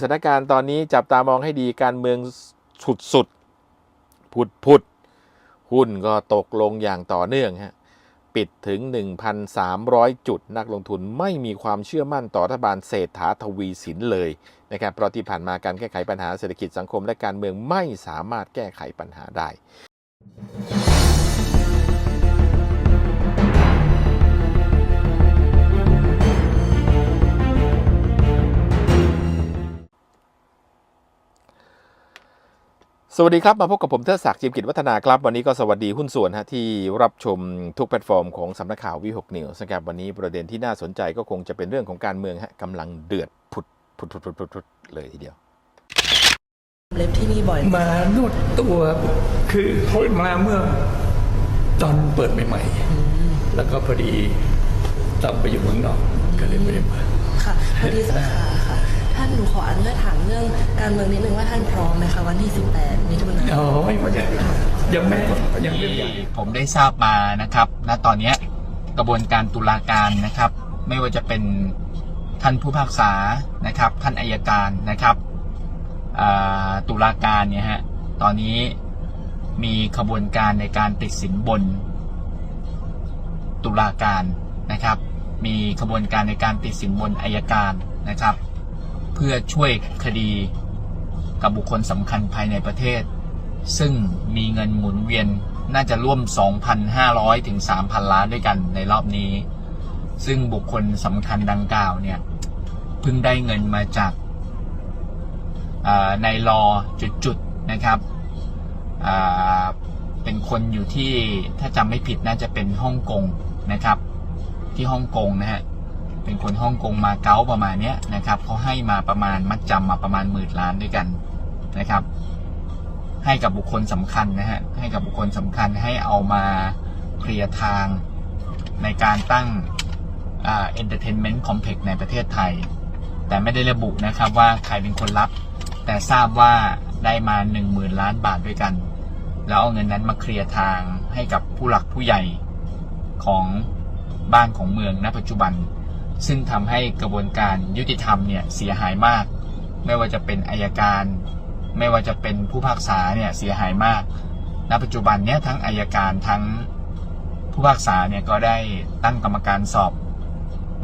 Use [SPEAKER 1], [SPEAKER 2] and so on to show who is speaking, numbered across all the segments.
[SPEAKER 1] สถานการณ์ตอนนี้จับตามองให้ดีการเมืองสุดสุดๆพุดพุดหุ้นก็ตกลงอย่างต่อเนื่องฮะปิดถึง 1,300 จุดนักลงทุนไม่มีความเชื่อมั่นต่อรัฐบาลเศรษฐาทวีสินเลยนะครับเพราะที่ผ่านมาการแก้ไขปัญหาเศรษฐกิจสังคมและการเมืองไม่สามารถแก้ไขปัญหาได้ สวัสดีครับ มาพบกับผมเทิดศักดิ์จิมกิจวัฒนาครับ วันนี้ก็สวัสดีหุ้นส่วนฮะที่รับชมทุกแพลตฟอร์มของสำนักข่าววิหกนิวส์นะครับวันนี้ประเด็นที่น่าสนใจก็คงจะเป็นเรื่องของการเมืองฮะกำลังเดือดผุดผุดผุดผุดผุดผุดเลยทีเดียว
[SPEAKER 2] เล็บที่นี่บ่อย
[SPEAKER 3] มานวดตัวคือเขามาเมื่อตอนเปิดใหม่ๆแล้วก็พอดีต้องไปอยู่เมืองนอกก็เลยไม่ได้มา
[SPEAKER 2] ค่ะพอดีสาขาค่ะท่าน หนูขออนุญาตถามเรื่องการเมืองนิดนึงว่าท่านพร้อมไหมคะวันที่ 18มิถุนายน
[SPEAKER 3] อ๋อไม่มายังยังไม่ยังเรื่
[SPEAKER 4] ผมได้ทราบมานะครับ ณ ตอนนี้กระบวนการตุลาการนะครับ ไม่ว่าจะเป็นท่านผู้พิพากษานะครับ ท่านอายการนะครับตุลาการเนี่ยฮะ ตอนนี้มีขบวนการในการติดสินบน ตุลาการนะครับ มีขบวนการในการติดสินบนอายการนะครับ พื่อช่วยคดีกับบุคคลสำคัญภายในประเทศ ซึ่งมีเงินหมุนเวียนน่าจะร่วม 2,500 ถึง 3,000 ล้านด้วยกันในรอบนี้ ซึ่งบุคคลสำคัญดังกล่าวเนี่ยเพิ่งได้เงินมาจากในรอจุดๆนะครับ เป็นคนอยู่ที่ถ้าจำไม่ผิดน่าจะเป็นฮ่องกงนะครับ ที่ฮ่องกงนะฮะ เป็นคนฮ่องกงมาเก๊าประมาณเนี้ยนะครับเขาให้มาประมาณมัดจำมาประมาณหมื่นล้านด้วยกันนะครับ ให้กับบุคคลสำคัญนะฮะให้กับบุคคลสำคัญให้เอามาเคลียร์ทางในการตั้งเอ่า entertainment complex ในประเทศไทย แต่ไม่ได้ระบุนะครับว่าใครเป็นคนรับ แต่ทราบว่าได้มา 1 0,000 ล้านบาทด้วยกัน แล้วเอาเงินนั้นมาเคลียร์ทางให้กับผู้หลักผู้ใหญ่ของบ้านของเมืองณปัจจุบัน ซึ่งทำให้กระบวนการยุติธรรมเนี่ยเสียหายมาก ไม่ว่าจะเป็นอายการ ไม่ว่าจะเป็นผู้พิพากษาเนี่ยเสียหายมาก ณ ปัจจุบันเนี้ยทั้งอายการทั้งผู้พิพากษาเนี่ยก็ได้ตั้งกรรมการสอบ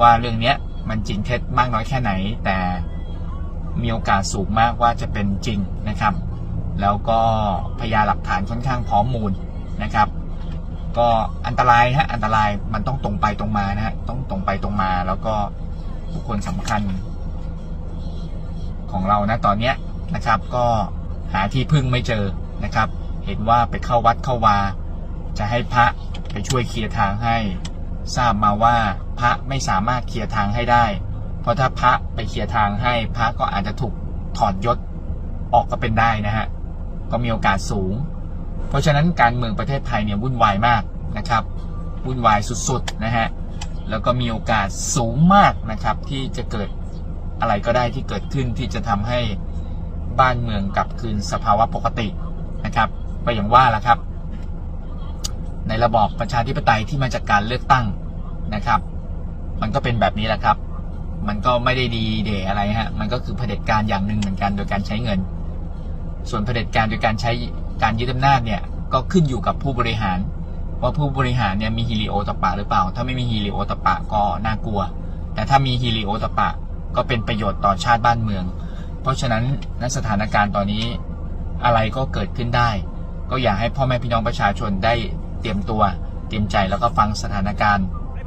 [SPEAKER 4] ว่าเรื่องเนี้ยมันจริงเท็จมากน้อยแค่ไหน แต่มีโอกาสสูงมากว่าจะเป็นจริงนะครับ แล้วก็พยานหลักฐานค่อนข้างพร้อมมูลนะครับ ก็อันตรายฮะอันตรายมันต้องตรงไปตรงมานะฮะต้องตรงไปตรงมาแล้วก็บุคคลสำคัญ ของเรานะตอนเนี้ยนะครับ ก็หาที่พึ่งไม่เจอนะครับ เห็นว่าไปเข้าวัดเข้าวา จะให้พระไปช่วยเคลียร์ทางให้ ทราบมาว่าพระไม่สามารถเคลียร์ทางให้ได้ เพราะถ้าพระไปเคลียร์ทางให้ พระก็อาจจะถูกถอดยศออกก็เป็นได้นะฮะก็มีโอกาสสูง ราะฉะนั้นการเมืองประเทศไทยเนี่ยวุ่นวายมากนะครับวุ่นวายสุดๆนะฮะแล้วก็มีโอกาสสูงมากนะครับที่จะเกิดอะไรก็ได้ที่เกิดขึ้นที่จะทำให้บ้านเมืองกลับคืนสภาวะปกตินะครับก็อย่างว่าละครับ ในระบอบประชาธิปไตยที่มาจากการเลือกตั้งนะครับ มันก็เป็นแบบนี้แหละครับ มันก็ไม่ได้ดีเดอะไรฮะมันก็คือเผด็จการอย่างหนึ่งเหมือนกันโดยการใช้เงิน ส่วนเผด็จการโดยการใช้ การยึดอำนาจเนี่ยก็ขึ้นอยู่กับผู้บริหารว่าผู้บริหารเนี่ยมีฮิริโอตปปะหรือเปล่า ถ้าไม่มีฮิริโอตปปะก็น่ากลัว แต่ถ้ามีฮิริโอตปะก็เป็นประโยชน์ต่อชาติบ้านเมือง เพราะฉะนั้นณสถานการณ์ตอนนี้อะไรก็เกิดขึ้นได้ ก็อยากให้พ่อแม่พี่น้องประชาชนได้เตรียมตัว เตรียมใจแล้วก็ฟังสถานการณ์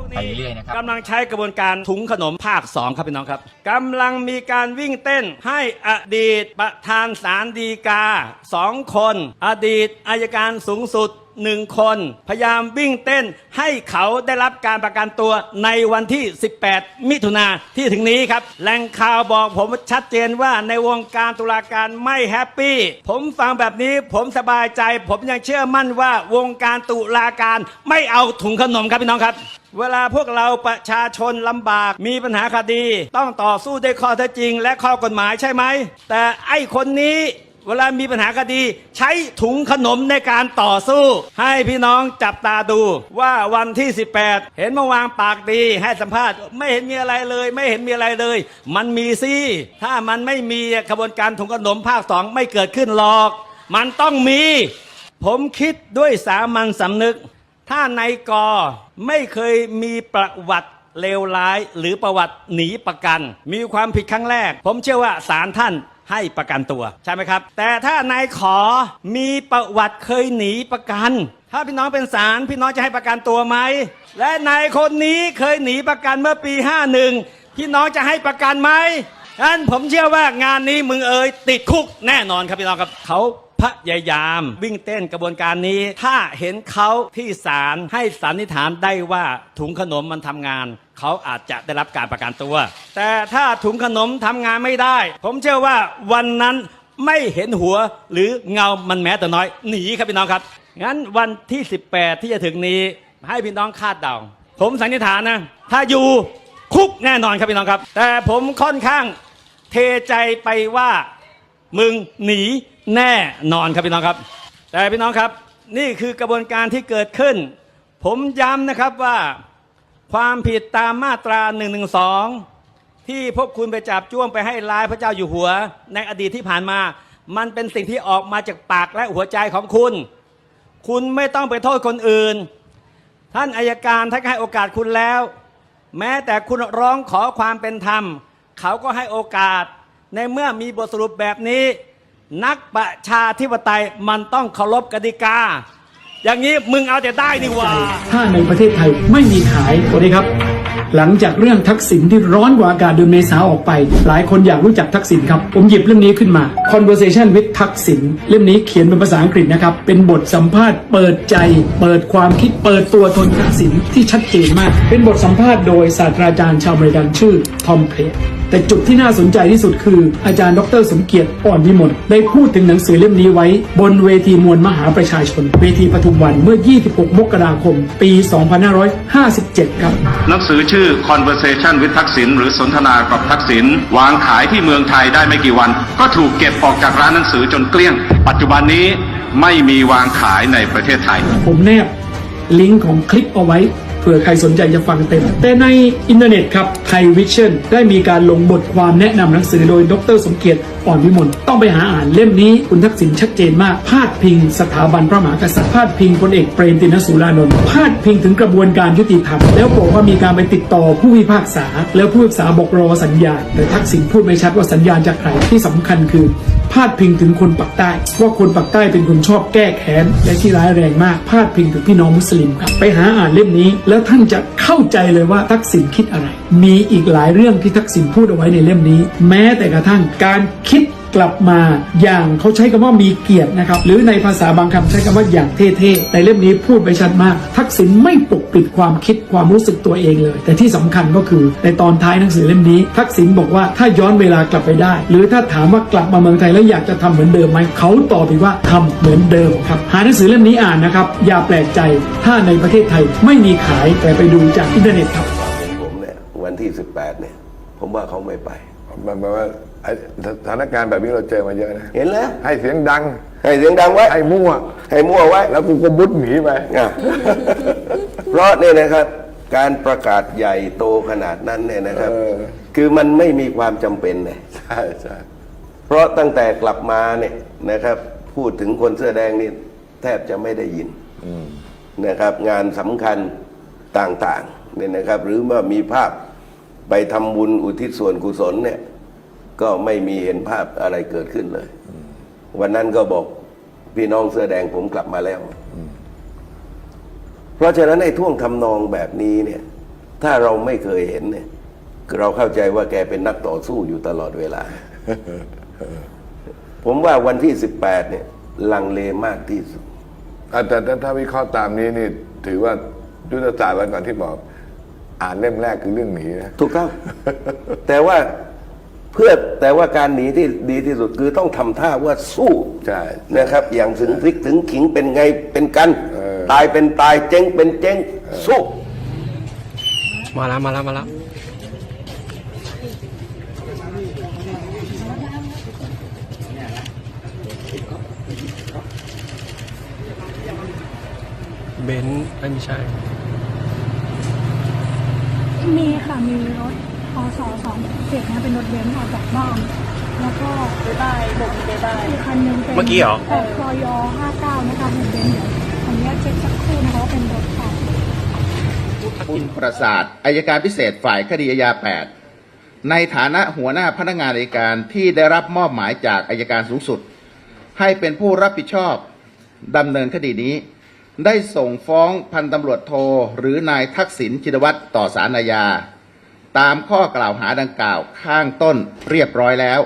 [SPEAKER 4] ไปเรื่อยๆนะครับ
[SPEAKER 5] กำลังใช้กระบวนการถุงขนมภาค 2 ครับพี่น้องครับกำลังมีการวิ่งเต้นให้อดีตประธานศาลฎีกาสองคน อดีตอายการสูงสุดหนึ่งคน พยายามวิ่งเต้นให้เขาได้รับการประกันตัวในวันที่ 18 มิถุนาที่ถึงนี้ครับแหล่งข่าวบอกผมชัดเจนว่าในวงการตุลาการไม่แฮปปี้ผมฟังแบบนี้ผมสบายใจ ผมยังเชื่อมั่นว่าวงการตุลาการไม่เอาถุงขนมครับพี่น้องครับเวลาพวกเราประชาชนลำบากมีปัญหาคดี ต้องต่อสู้ด้วยข้อเท็จจริง และข้อกฎหมายใช่ไหม แต่ไอ้คนนี้ เวลามีปัญหาคดี ใช้ถุงขนมในการต่อสู้ ให้พี่น้องจับตาดูว่าวันที่ 18 เห็นเมื่อวางปากดีให้สัมภาษณ์ไม่เห็นมีอะไรเลย ไม่เห็นมีอะไรเลย มันมีสิถ้ามันไม่มีกระบวนการถุงขนมภาคสองไม่เกิดขึ้นหรอก มันต้องมี ผมคิดด้วยสามัญสำนึก ถ้าในกอไม่เคยมีประวัติเลวร้ายหรือประวัติหนีประกัน มีความผิดครั้งแรก ผมเชื่อว่าศาลท่าน ให้ประกันตัว ใช่ไหมครับ แต่ถ้านายขอมีประวัติเคยหนีประกัน ถ้าพี่น้องเป็นศาลพี่น้องจะให้ประกันตัวไหม และนายคนนี้เคยหนีประกันเมื่อปี 51 พี่น้องจะให้ประกันไหมงั้นผมเชื่อว่างานนี้มึงเอ๋ยติดคุกแน่นอนครับพี่น้องครับเขา พยายามวิ่งเต้นกระบวนการนี้ ถ้าเห็นเขาที่ศาลให้สันนิษฐานได้ว่าถุงขนมมันทำงาน เขาอาจจะได้รับการประกันตัว แต่ถ้าถุงขนมทำงานไม่ได้ ผมเชื่อว่าวันนั้นไม่เห็นหัวหรือเงามันแม้แต่น้อย หนีครับพี่น้องครับ งั้นวันที่ 18 ที่จะถึงนี้ ให้พี่น้องคาดเดา ผมสันนิษฐานนะ ถ้าอยู่คุกแน่นอนครับพี่น้องครับ แต่ผมค่อนข้างเทใจไปว่ามึงหนี แน่นอนครับพี่น้องครับ แต่พี่น้องครับนี่คือกระบวนการที่เกิดขึ้น ผมย้ำนะครับว่าความผิดตามมาตรา1นึที่พวกคุณไปจับจ้วงไปให้ร้ายพระเจ้าอยู่หัว ในอดีตที่ผ่านมา มันเป็นสิ่งที่ออกมาจากปากและหัวใจของคุณ คุณไม่ต้องไปโทษคนอื่น ท่านอายการท่านก็ให้โอกาสคุณแล้ว แม้แต่คุณร้องขอความเป็นธรรม เขาก็ให้โอกาสในเมื่อมีบทสรุปแบบนี้ นักประชาธิปไตยมันต้องเคารพกติกา อย่างนี้มึงเอาแต่ได้นี่หว่า
[SPEAKER 6] ถ้าในประเทศไทยไม่มีขายสวัสดีครับ หลังจากเรื่องทักษิณที่ร้อนกว่าอากาศเดือนเมษาออกไป หลายคนอยากรู้จักทักษิณครับ ผมหยิบเรื่องนี้ขึ้นมา Conversation with ทักษิณเล่มนี้เขียนเป็นภาษาอังกฤษนะครับ เป็นบทสัมภาษณ์เปิดใจ เปิดความคิดเปิดตัวตนทักษิณที่ชัดเจนมาก เป็นบทสัมภาษณ์โดยศาสตราจารย์ชาวอเมริกันชื่อทอมเพล แต่จุดที่น่าสนใจที่สุดคือ อาจารย์ดร สมเกียรติอ่อนวิมลได้พูดถึงหนังสือเล่มนี้ไว้ บนเวทีมวลมหาประชาชน เวทีปทุมวันเมื่อ 26 มกราคม ปี 2557 ครับ
[SPEAKER 7] หนังสือชื่อ Conversation with ทักษิณหรือสนทนากับทักษิณวางขายที่เมืองไทยได้ไม่กี่วัน ก็ถูกเก็บออกจากร้านหนังสือจนเกลี้ยง ปัจจุบันนี้ไม่มีวางขายในประเทศไทย
[SPEAKER 6] ผมแนบลิงก์ของคลิปเอาไว้ เผื่อใครสนใจจะฟังเต็ม แต่ในอินเทอร์เน็ตครับไทยวิชั่นได้มีการลงบทความแนะนำหนังสือโดยดร สมเกียรติอ่อนวิมลต้องไปหาอ่านเล่มนี้คุณทักษิณชัดเจนมาก พาดพิงสถาบันพระมหากษัตริย์พาดพิงพลเอกเปรมตินสุรานนท์พาดพิงถึงกระบวนการยุติธรรมแล้วบอกว่ามีการไปติดต่อผู้พิพากษา แล้วผู้พิพากษาบอกรอสัญญาณแต่ทักษิณพูดไม่ชัดว่าสัญญาณจากใครที่สำคัญคือ พาดพิงถึงคนปักใต้ ว่าคนปักใต้เป็นคนชอบแก้แค้นและที่ร้ายแรงมาก พาดพิงถึงพี่น้องมุสลิมครับ ไปหาอ่านเล่มนี้ แล้วท่านจะเข้าใจเลยว่าทักษิณคิดอะไร มีอีกหลายเรื่องที่ทักษิณพูดเอาไว้ในเล่มนี้ แม้แต่กระทั่งการคิด กลับมาอย่างเขาใช้คำว่ามีเกียรตินะครับหรือในภาษาบางคำใช้คำว่าอย่างเท่ๆในเล่มนี้พูดไปชัดมาก ทักษิณไม่ปกปิดความคิดความรู้สึกตัวเองเลย แต่ที่สำคัญก็คือในตอนท้ายหนังสือเล่มนี้ ทักษิณบอกว่าถ้าย้อนเวลากลับไปได้ หรือถ้าถามว่ากลับมาเมืองไทยแล้วอยากจะทำเหมือนเดิมไหมเขาตอบไปว่าทำเหมือนเดิมครับหาหนังสือเล่มนี้อ่านนะครับอย่าแปลกใจถ้าในประเทศไทยไม่มีขายแต่ไปดูจากอินเทอร์เน็ตครับ
[SPEAKER 8] เป็นผมเนี่ยวันที่ 18เนี่ยผมว่าเขาไม่ไป
[SPEAKER 9] มันแปลว่า ไอ้สถานการณ์แบบนี้เราเจอมาเยอะนะ
[SPEAKER 8] เห็นแล้ว
[SPEAKER 9] ให้เสียงดัง
[SPEAKER 8] ให้เสียงดังไว้
[SPEAKER 9] ให้มั่ว
[SPEAKER 8] ให้มั่วไว้
[SPEAKER 9] แล้วกูก็บุดหนีไป
[SPEAKER 8] อะเพราะเนี่ยนะครับ การประกาศใหญ่โตขนาดนั้นเนี่ยนะครับ
[SPEAKER 9] เออ
[SPEAKER 8] คือมันไม่มีความจำเป็นเลย
[SPEAKER 9] ใช่ใช่
[SPEAKER 8] เพราะตั้งแต่กลับมาเนี่ยนะครับ พูดถึงคนเสื้อแดงนี่แทบจะไม่ได้ยินนะครับ งานสำคัญต่างๆเนี่ยนะครับ หรือว่ามีภาพไปทำบุญอุทิศส่วนกุศลเนี่ย ก็ไม่มีเห็นภาพอะไรเกิดขึ้นเลย วันนั้นก็บอกพี่น้องเสื้อแดงผมกลับมาแล้ว เพราะฉะนั้นไอ้ท่วงทำนองแบบนี้เนี่ย ถ้าเราไม่เคยเห็นเนี่ย เราเข้าใจว่าแกเป็นนักต่อสู้อยู่ตลอดเวลา ผมว่าวันที่สิบแปดเนี่ย ลังเลมากที่สุด
[SPEAKER 9] อะแต่แต่ถ้าวิเคราะห์ตามนี้นี่ ถือว่ายุทธศาสตร์วันก่อนที่บอกอ่านเล่มแรกคือเรื่องหนีนะ
[SPEAKER 8] ถูกต้องแต่ว่าเพื่อ แต่ว่าการหนีที่ดีที่สุดคือต้องทำท่าว่าสู้
[SPEAKER 9] ใช่
[SPEAKER 8] นะครับ อย่างถึงพริกถึงขิงเป็นไงเป็นกันตายเป็นตายเจ๊งเป็นเจ๊งสู้
[SPEAKER 5] มาแล้วมาแล้วมาแล้ว
[SPEAKER 8] เบ
[SPEAKER 10] นไม่ใช่
[SPEAKER 11] มีค่ะ มีรถ พศสองเจ็ดนะเป็นรถเบนซ์ออกจากบ้านแล้วก็
[SPEAKER 2] เบ๊บายบอกมีเบ๊บาย
[SPEAKER 11] อีกคันหนึงเป็น
[SPEAKER 10] เมื่อกี้เหรอ
[SPEAKER 11] ออกคอยห้าเก้านะคะเป็นเบนซ์เดี๋ยวขออนุญาตเช็คสักครู่นะคะว่าเป็นรถใคร
[SPEAKER 12] คุณประสาทอายการพิเศษฝ่ายคดีอาญา8ในฐานะหัวหน้าพนักงานอัยการที่ได้รับมอบหมายจากอายการสูงสุด ให้เป็นผู้รับผิดชอบดำเนินคดีนี้ ได้ส่งฟ้องพันตำรวจโท หรือนายทักษิณชินวัตรต่อสารอาญา ตามข้อกล่าวหาดังกล่าวข้างต้นเรียบร้อยแล้ว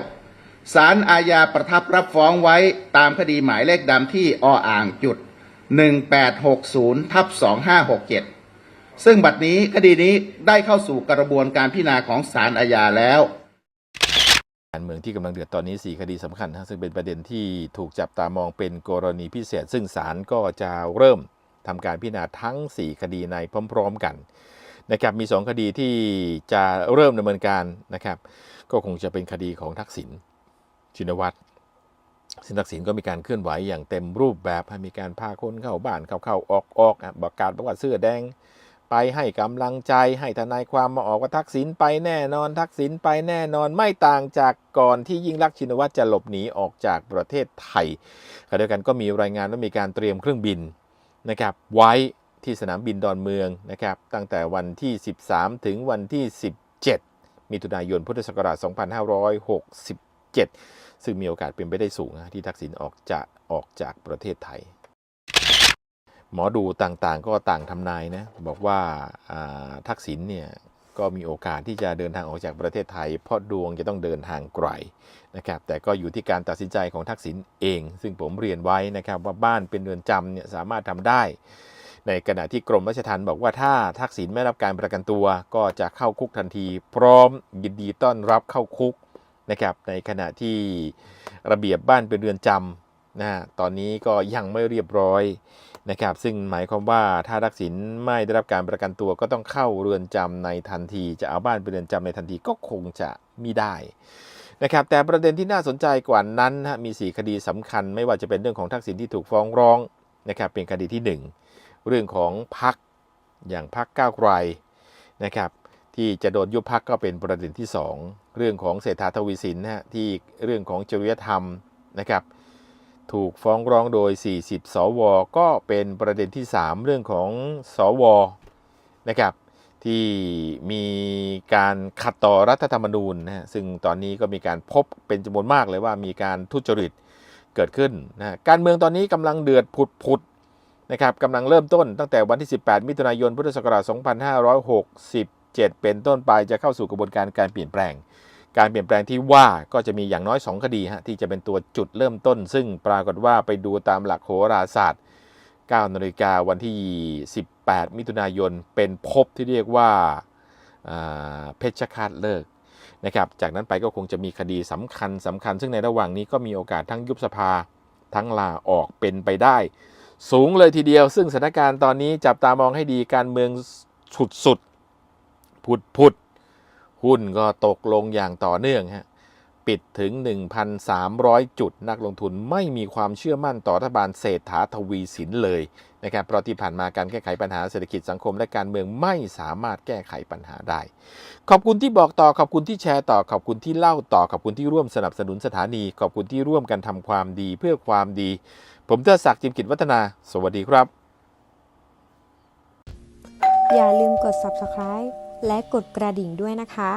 [SPEAKER 12] สารอาญาประทับรับฟ้องไว้ตามคดีหมายเลขดำที่ออ่างจุด 1860ทับ2567 ซึ่งบัดนี้คดีนี้ได้เข้าสู่กระบวนการพิจารณาของศาลอาญาแล้ว
[SPEAKER 1] การเมืองที่กำลังเดือดตอนนี้ 4 คดีสำคัญนะซึ่งเป็นประเด็นที่ถูกจับตามองเป็นกรณีพิเศษ ซึ่งศาลก็จะเริ่มทำการพิจารณาทั้ง 4 คดีในพร้อม ๆ กัน นะครับมี 2 คดีที่จะเริ่มดำเนินการนะครับ ก็คงจะเป็นคดีของทักษิณชินวัตรซึ่งทักษิณก็มีการเคลื่อนไหวอย่างเต็มรูปแบบให้มีการพาคนเข้าบ้านเข้าเข้าออกออกประกาศประวัติเสื้อแดง ไปให้กำลังใจให้ทนายความมาออกว่าทักษิณไปแน่นอน ทักษิณไปแน่นอนไม่ต่างจากก่อนที่ยิ่งรักษณ์ชินวัตรจะหลบหนีออกจากประเทศไทยขณะเดียวกันก็มีรายงานว่ามีการเตรียมเครื่องบินนะครับไว้ ที่สนามบินดอนเมืองนะครับตั้งแต่วันที่ 13 ถึงวันที่ 17 มิถุนายนพุทธศักราช 2567 ซึ่งมีโอกาสเป็นไปได้สูงนะที่ทักษิณออกจะออกจากประเทศไทย หมอดูต่างๆ ก็ต่างทำนายนะบอกว่าาทักษิณเนี่ยก็มีโอกาสที่จะเดินทางออกจากประเทศไทย เพราะดวงจะต้องเดินทางไกลนะครับแต่ก็อยู่ที่การตัดสินใจของทักษิณเอง ซึ่งผมเรียนไว้นะครับว่าบ้านเป็นเรือนจำเนี่ยสามารถทำได้ ในขณะที่กรมราชทัณฑ์บอกว่าถ้าทักษิณไม่รับการประกันตัว ก็จะเข้าคุกทันที พร้อมยินดีต้อนรับเข้าคุกนะครับในขณะที่ระเบียบบ้านเป็นเรือนจำนะฮะตอนนี้ก็ยังไม่เรียบร้อยนะครับซึ่งหมายความว่าถ้าทักษิณไม่ได้รับการประกันตัวก็ต้องเข้าเรือนจำในทันที จะเอาบ้านไปเรือนจำในทันทีก็คงจะไมิได้นะครับแต่ประเด็นที่น่าสนใจกว่านั้นมี 4 คดีสำคัญ ไม่ว่าจะเป็นเรื่องของทักษิณที่ถูกฟ้องร้องนะครับเป็นคดีที่ 1 เรื่องของพักอย่างพักก้าวไกลนะครับ ที่จะโดนยุบพักก็เป็นประเด็นที่ 2 เรื่องของเศรษฐาทวีสินนะฮะที่เรื่องของจริยธรรมนะครับ ถูกฟ้องร้องโดย 40 สว ก็เป็นประเด็นที่ 3 เรื่องของสวนะครับที่มีการขัดต่อรัฐธรรมนูญนะฮะซึ่งตอนนี้ก็มีการพบเป็นจำนวนมากเลยว่ามีการทุจริตเกิดขึ้นนะการเมืองตอนนี้กำลังเดือดผุดผุด นะครับกำลังเริ่มต้นตั้งแต่วันที่ 18 มิถุนายน พุทธศักราช 2567 เป็นต้นไปจะเข้าสู่กระบวนการการเปลี่ยนแปลง การเปลี่ยนแปลงที่ว่าก็จะมีอย่างน้อย 2 คดีฮะที่จะเป็นตัวจุดเริ่มต้น ซึ่งปรากฏว่าไปดูตามหลักโหราศาสตร์9นาฬิกาวันที่ 18 มิถุนายน เป็นภพที่เรียกว่าอ่าเพชฌฆาตเลิกนะครับ จากนั้นไปก็คงจะมีคดีสำคัญสำคัญ ซึ่งในระหว่างนี้ก็มีโอกาสทั้งยุบสภาทั้งลาออกเป็นไปได้ สูงเลยทีเดียว ซึ่งสถานการณ์ตอนนี้จับตามองให้ดีการเมืองสุดสุดๆพุดพุดหุ้นก็ตกลงอย่างต่อเนื่องฮะปิดถึง 1,300 จุด นักลงทุนไม่มีความเชื่อมั่นต่อรัฐบาลเศรษฐาทวีสินเลยนะครับเพราะที่ผ่านมาการแก้ไขปัญหาเศรษฐกิจสังคมและการเมืองไม่สามารถแก้ไขปัญหาได้ ขอบคุณที่บอกต่อขอบคุณที่แชร์ต่อขอบคุณที่เล่าต่อขอบคุณที่ร่วมสนับสนุนสถานี ขอบคุณที่ร่วมกันทำความดีเพื่อความดี ผมเทอศักดิ์จิมกิจวัฒนา สวัสดีครับ
[SPEAKER 13] อย่าลืมกด subscribe และกดกระดิ่งด้วยนะคะ